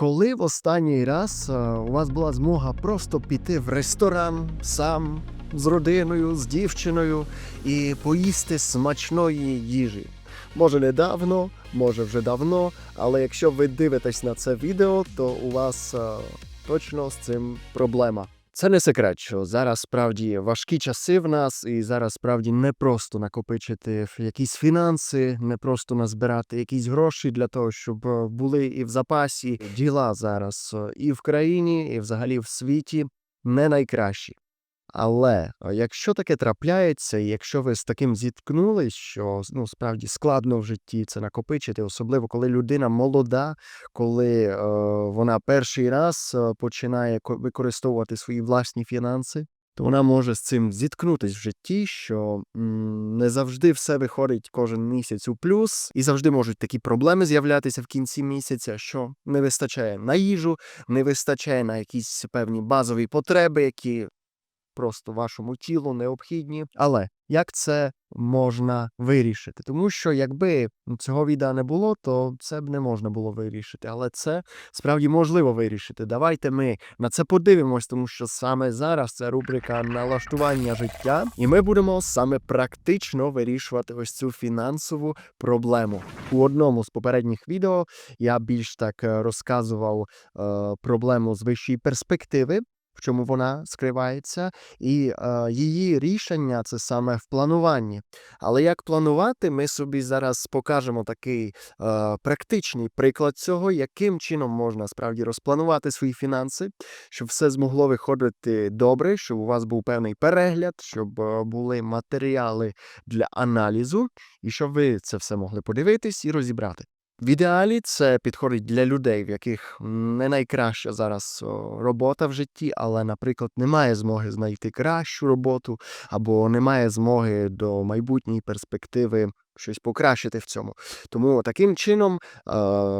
Коли в останній раз е, у вас була змога просто піти в ресторан сам з родиною, з дівчиною і поїсти смачної їжі? Може недавно, може вже давно, але якщо ви дивитесь на це відео, то у вас е, точно з цим проблема. Це не секрет, що зараз справді важкі часи в нас, і зараз справді не просто накопичити якісь фінанси, не просто назбирати якісь гроші для того, щоб е, були і в запасі. Діла зараз е, і в країні, і взагалі в світі не найкращі. Але якщо таке трапляється, і якщо ви з таким зіткнулись, що ну справді складно в житті це накопичити, особливо коли людина молода, коли е, вона перший раз е, починає ко- використовувати свої власні фінанси, то вона може з цим зіткнутись в житті, що м, не завжди все виходить кожен місяць у плюс, і завжди можуть такі проблеми з'являтися в кінці місяця, що не вистачає на їжу, не вистачає на якісь певні базові потреби, які просто вашому тілу необхідні. Але як це можна вирішити? Тому що якби цього відео не було, то це б не можна було вирішити. Але це справді можливо вирішити. Давайте ми на це подивимось, тому що саме зараз це рубрика налаштування життя, і ми будемо саме практично вирішувати ось цю фінансову проблему. У одному з попередніх відео я більш так е, розказував е, проблему з вищої перспективи. Чому вона скривається, і е, її рішення це саме в плануванні. Але як планувати, ми собі зараз покажемо такий е, практичний приклад цього, яким чином можна справді розпланувати свої фінанси, щоб все змогло виходити добре, щоб у вас був певний перегляд, щоб е, були матеріали для аналізу, і щоб ви це все могли подивитись і розібрати. В ідеалі це підходить для людей, в яких не найкраща зараз робота в житті, але, наприклад, немає змоги знайти кращу роботу, або немає змоги до майбутньої перспективи щось покращити в цьому. Тому таким чином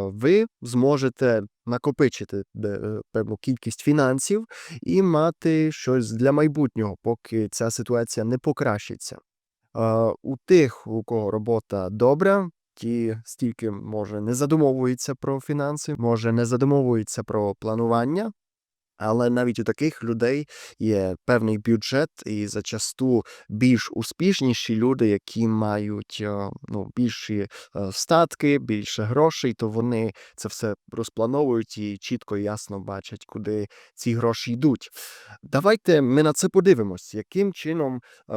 ви зможете накопичити е, певну кількість фінансів і мати щось для майбутнього, поки ця ситуація не покращиться. У тих, у кого робота добра, ті стільки може не задумовуються про фінанси, може не задумовуються про планування. Але навіть у таких людей є певний бюджет, і зачасту більш успішніші люди, які мають е, ну, більші е, статки, більше грошей, то вони це все розплановують і чітко і ясно бачать, куди ці гроші йдуть. Давайте ми на це подивимось, яким чином е,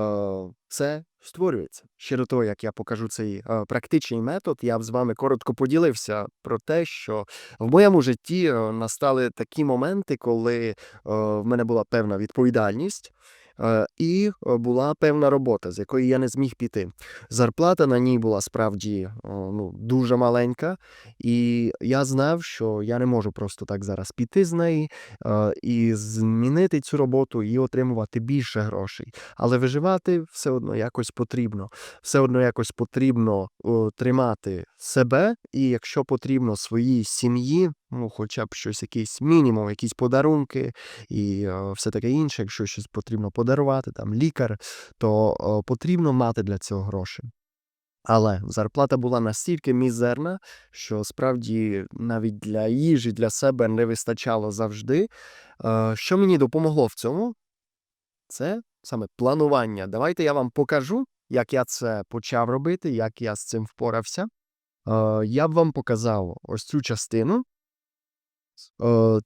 це створюється. Ще до того, як я покажу цей е, практичний метод, я б з вами коротко поділився про те, що в моєму житті е, настали такі моменти, коли е, в мене була певна відповідальність. Е, І е, була певна робота, з якої я не зміг піти. Зарплата на ній була справді ну, дуже маленька, і я знав, що я не можу просто так зараз піти з неї е, і змінити цю роботу і отримувати більше грошей. Але виживати все одно якось потрібно. Все одно якось потрібно тримати себе, і якщо потрібно своїй сім'ї, ну хоча б щось, якийсь мінімум, якісь подарунки і е, все таке інше, якщо щось потрібно подарувати, там лікар, то е, потрібно мати для цього гроші. Але зарплата була настільки мізерна, що справді навіть для їжі для себе не вистачало завжди. Е, Що мені допомогло в цьому? Це саме планування. Давайте я вам покажу, як я це почав робити, як я з цим впорався. Я б вам показав ось цю частину.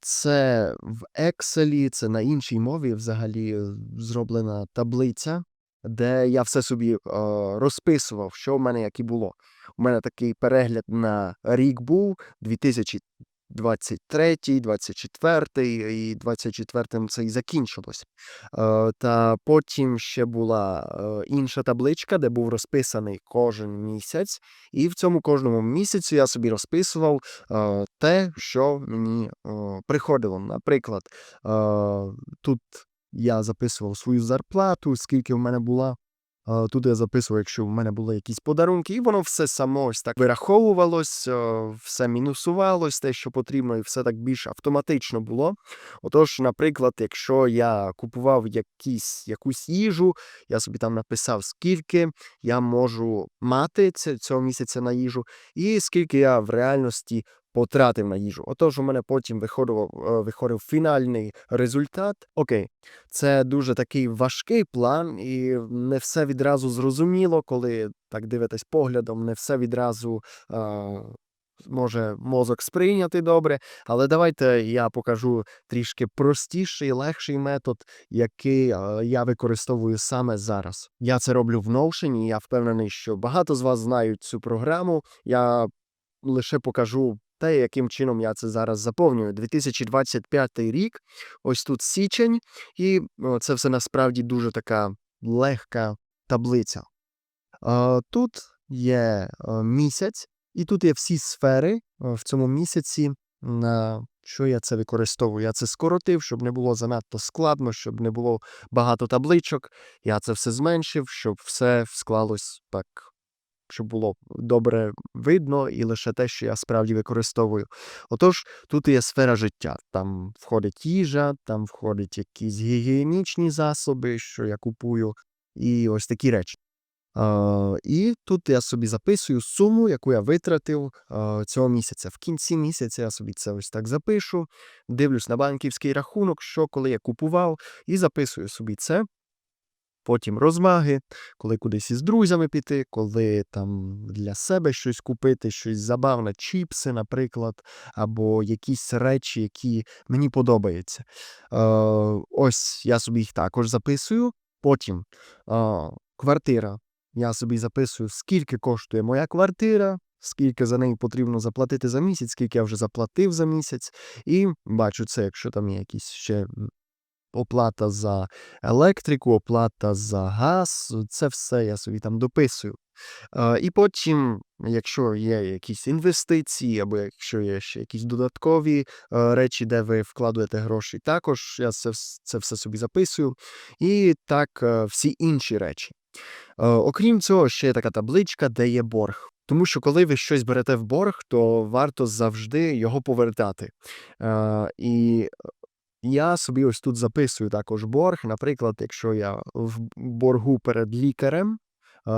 Це в Excel, це на іншій мові взагалі е, зроблена таблиця, де я все собі розписував, що в мене як і було. У мене такий перегляд на рік був 2023, 24 і 24 це і закінчилось. Е, Та потім ще була е, інша табличка, де був розписаний кожен місяць, і в цьому кожному місяці я собі розписував е, те, що мені приходило. Наприклад, тут я записував свою зарплату, скільки в мене була. Е, Тут я записував, якщо в мене були якісь подарунки, і воно все само ось так вираховувалось, е, все мінусувалось, те, що потрібно, і все так більш автоматично було. Отож, наприклад, якщо я купував якісь, якусь їжу, я собі там написав, скільки я можу мати цього місяця на їжу, і скільки я в реальності потратив на їжу. Отож, у мене потім виходив, е, виходив фінальний результат. Окей, це дуже такий важкий план, і не все відразу зрозуміло, коли так дивитесь поглядом, не все відразу е, може мозок сприйняти добре. Але давайте я покажу трішки простіший, легший метод, який е, я використовую саме зараз. Я це роблю в Notion, і я впевнений, що багато з вас знають цю програму. Я лише покажу те, яким чином я це зараз заповнюю. 2025 рік, ось тут січень, і це все насправді дуже така легка таблиця. Тут є місяць, і тут є всі сфери в цьому місяці. На що я це використовую? Я це скоротив, щоб не було занадто складно, щоб не було багато табличок. Я це все зменшив, щоб все склалось так, щоб було добре видно, і лише те, що я справді використовую. Отож, тут є сфера життя. Там входить їжа, там входять якісь гігієнічні засоби, що я купую, і ось такі речі. Е, і тут я собі записую суму, яку я витратив е, цього місяця. В кінці місяця я собі це ось так запишу, дивлюсь на банківський рахунок, що коли я купував, і записую собі це. Потім розваги, коли кудись із друзями піти, коли там для себе щось купити, щось забавне, чіпси, наприклад, або якісь речі, які мені подобаються. Е, ось я собі їх також записую. Потім е, квартира. Я собі записую, скільки коштує моя квартира, скільки за неї потрібно заплатити за місяць, скільки я вже заплатив за місяць. І бачу це, якщо там є якісь ще оплата за електрику, оплата за газ, це все я собі там дописую. Е, І потім, якщо є якісь інвестиції, або якщо є ще якісь додаткові е, речі, де ви вкладуєте гроші, також я це, це все собі записую. І так е, всі інші речі. Окрім цього, ще є така табличка, де є борг. Тому що коли ви щось берете в борг, то варто завжди його повертати. І я собі ось тут записую також борг. Наприклад, якщо я в боргу перед лікарем, е,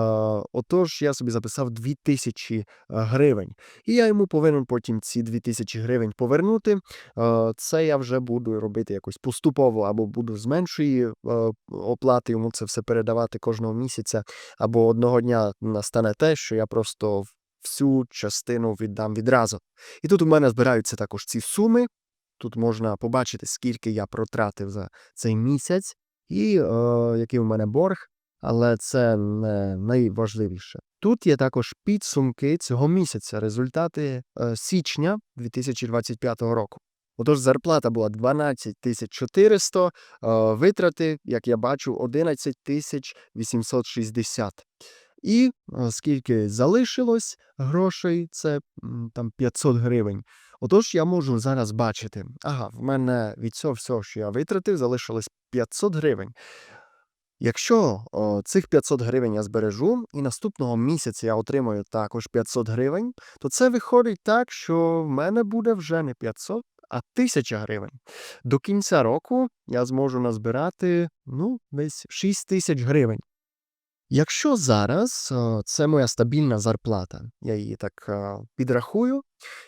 отож я собі записав 2000 гривень. І я йому повинен потім ці 2000 гривень повернути. Е, Це я вже буду робити якось поступово, або буду з меншої е, оплати йому це все передавати кожного місяця, або одного дня настане те, що я просто всю частину віддам відразу. І тут у мене збираються також ці суми. Тут можна побачити, скільки я протратив за цей місяць, і е, який у мене борг, але це не найважливіше. Тут є також підсумки цього місяця, результати е, січня 2025 року. Отож, зарплата була 12 тисяч 400, е, витрати, як я бачу, 11 тисяч 860. І е, скільки залишилось грошей, це там 500 гривень. Отож, я можу зараз бачити, ага, в мене від цього всього, що я витратив, залишилось 500 гривень. Якщо о, цих 500 гривень я збережу, і наступного місяця я отримаю також 500 гривень, то це виходить так, що в мене буде вже не 500, а 1000 гривень. До кінця року я зможу назбирати ну, десь 6 тисяч гривень. Якщо зараз е, це моя стабільна зарплата, я її так е, підрахую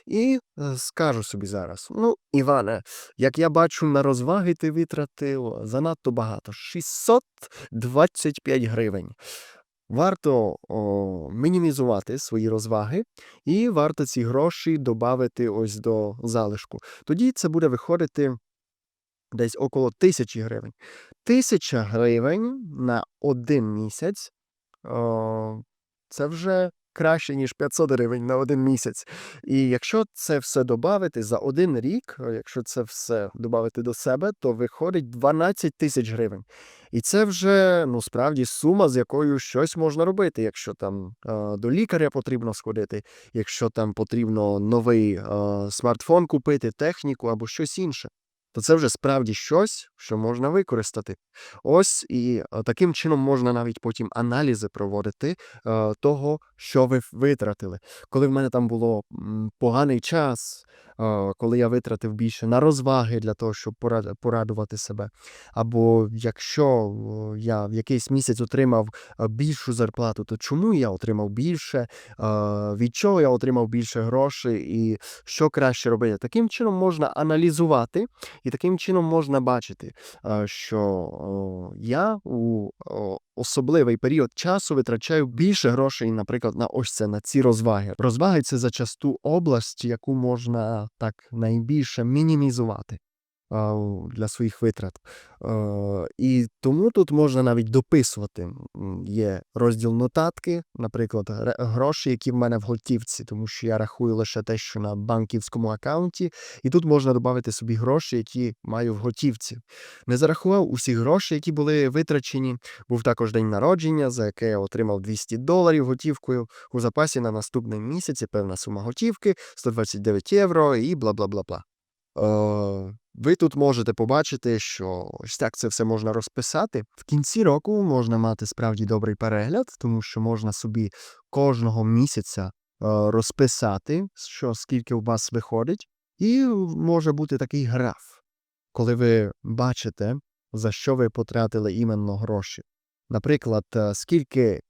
і е, скажу собі зараз: ну, Іване, як я бачу, на розваги ти витратив занадто багато 625 гривень. Варто о, мінімізувати свої розваги, і варто ці гроші додати ось до залишку. Тоді це буде виходити десь около тисячі гривень. Тисяча гривень на один місяць це вже краще, ніж 500 гривень на один місяць. І якщо це все додати за один рік, якщо це все додати до себе, то виходить 12 тисяч гривень. І це вже ну справді сума, з якою щось можна робити. Якщо там е, до лікаря потрібно сходити, якщо там потрібно новий е, смартфон купити, техніку або щось інше то це вже справді щось, що можна використати. Ось і е, таким чином можна навіть потім аналізи проводити е, того, що ви витратили. Коли в мене там було поганий час, коли я витратив більше на розваги для того, щоб порадувати себе. Або якщо я в якийсь місяць отримав більшу зарплату, то чому я отримав більше, від чого я отримав більше грошей і що краще робити. Таким чином можна аналізувати, і таким чином можна бачити, що я у особливий період часу витрачаю більше грошей, наприклад, на ось це, на ці розваги. Розваги це зачасту область, яку можна так найбільше мінімізувати для своїх витрат. Е, І тому тут можна навіть дописувати. Є розділ нотатки, наприклад, гроші, які в мене в готівці, тому що я рахую лише те, що на банківському аккаунті, і тут можна додати собі гроші, які маю в готівці. Не зарахував усі гроші, які були витрачені. Був також день народження, за яке я отримав 200 доларів готівкою. У запасі на наступний місяць певна сума готівки, 129 євро і бла бла бла бла. Ви тут можете побачити, що ось так це все можна розписати. В кінці року можна мати справді добрий перегляд, тому що можна собі кожного місяця е, розписати, що скільки у вас виходить, і може бути такий граф, коли ви бачите, за що ви потратили іменно гроші. Наприклад, е, скільки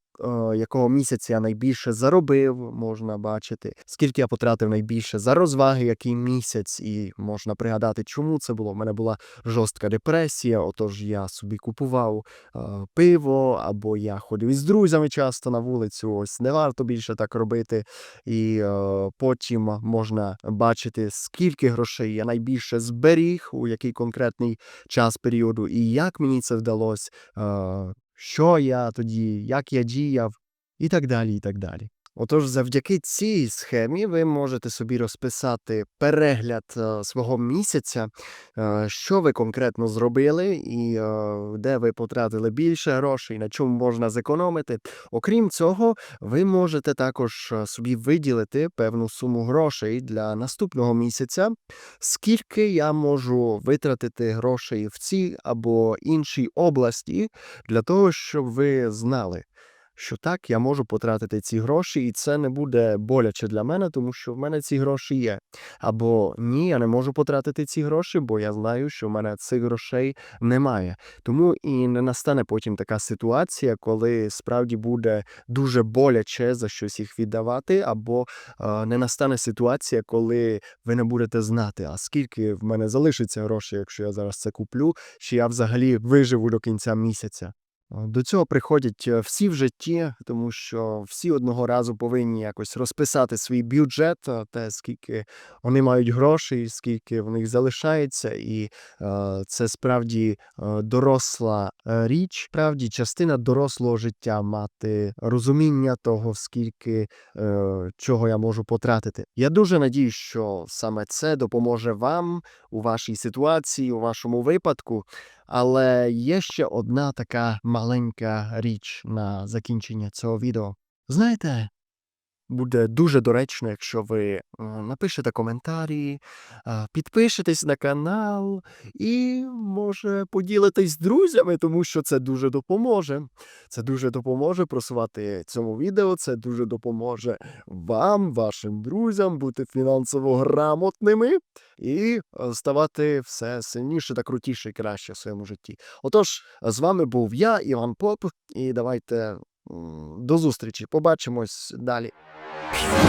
якого місяця я найбільше заробив, можна бачити, скільки я потратив найбільше за розваги, який місяць, і можна пригадати, чому це було. У мене була жорстка депресія, отож я собі купував е, пиво, або я ходив із друзями часто на вулицю. Ось не варто більше так робити. І е, потім можна бачити, скільки грошей я найбільше зберіг, у який конкретний час періоду, і як мені це вдалося. Що я тоді, як я діяв, і так далі. і так далі. Отож, завдяки цій схемі ви можете собі розписати перегляд е, свого місяця, е, що ви конкретно зробили, і е, де ви потратили більше грошей, на чому можна зекономити. Окрім цього, ви можете також собі виділити певну суму грошей для наступного місяця, скільки я можу витратити грошей в цій або іншій області для того, щоб ви знали, що так, я можу потратити ці гроші, і це не буде боляче для мене, тому що в мене ці гроші є. Або ні, я не можу потратити ці гроші, бо я знаю, що в мене цих грошей немає. Тому і не настане потім така ситуація, коли справді буде дуже боляче за щось їх віддавати, або е, не настане ситуація, коли ви не будете знати, а скільки в мене залишиться грошей, якщо я зараз це куплю, чи я взагалі виживу до кінця місяця. Е, До цього приходять е, всі в житті, тому що всі одного разу повинні якось розписати свій бюджет, е, те, скільки вони мають грошей, скільки в них залишається, і це справді доросла річ, справді частина дорослого життя мати розуміння того, скільки чого я можу потратити. Я дуже надіюсь, що саме це допоможе вам у вашій ситуації, у вашому випадку. Але є ще одна така маленька річ на закінчення цього відео. Знаєте, буде дуже доречно, якщо ви е, напишете коментарі, е, підпишетесь на канал і, може, поділитесь з друзями, тому що це дуже допоможе. Це дуже допоможе просувати цьому відео, це дуже допоможе вам, вашим друзям бути фінансово грамотними і е, ставати все сильніше та крутіше і краще в своєму житті. Отож, з вами був я, Іван Поп, і давайте до зустрічі. Побачимось далі. Pure.